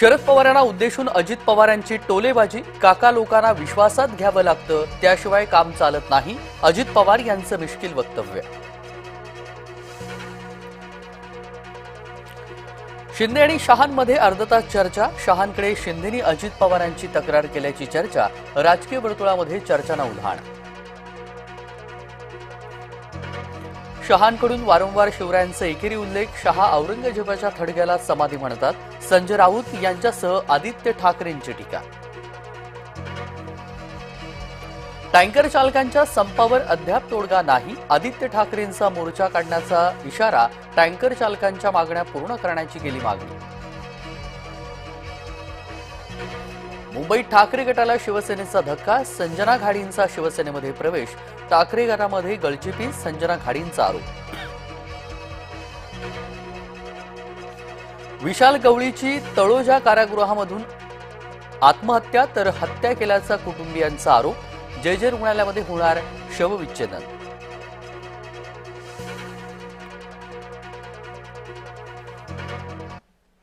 शरद पवारांना उद्देशून अजित पवारांची टोलेबाजी काका लोकांना विश्वासात घ्यावं लागतं त्याशिवाय काम चालत नाही अजित पवार यांचं मिश्किल वक्तव्य. शिंदे आणि शहांमध्ये अर्धतास चर्चा शहांकडे शिंदेनी अजित पवारांची तक्रार केल्याची चर्चा राजकीय वर्तुळामध्ये चर्चांना उधाण. शहांकडून वारंवार शिवरायांचा एकेरी उल्लेख शहा औरंगजेबाच्या थडग्याला समाधी म्हणतात संजय राऊत यांच्यासह आदित्य ठाकरेंची टीका. टँकर चालकांच्या संपावर अद्याप तोडगा नाही. आदित्य ठाकरेंचा मोर्चा काढण्याचा इशारा टँकर चालकांच्या मागण्या पूर्ण करण्याची गेली मागणी. मुंबईत ठाकरे गटाला शिवसेनेचा धक्का संजना घाडींचा शिवसेनेमध्ये प्रवेश ठाकरे गटामध्ये गळचिपी संजना घाडींचा आरोप. विशाल गवळीची तळोजा कारागृहामधून आत्महत्या तर हत्या केल्याचा कुटुंबियांचा आरोप. जे जे रुग्णालयामध्ये होणार शवविच्छेदन.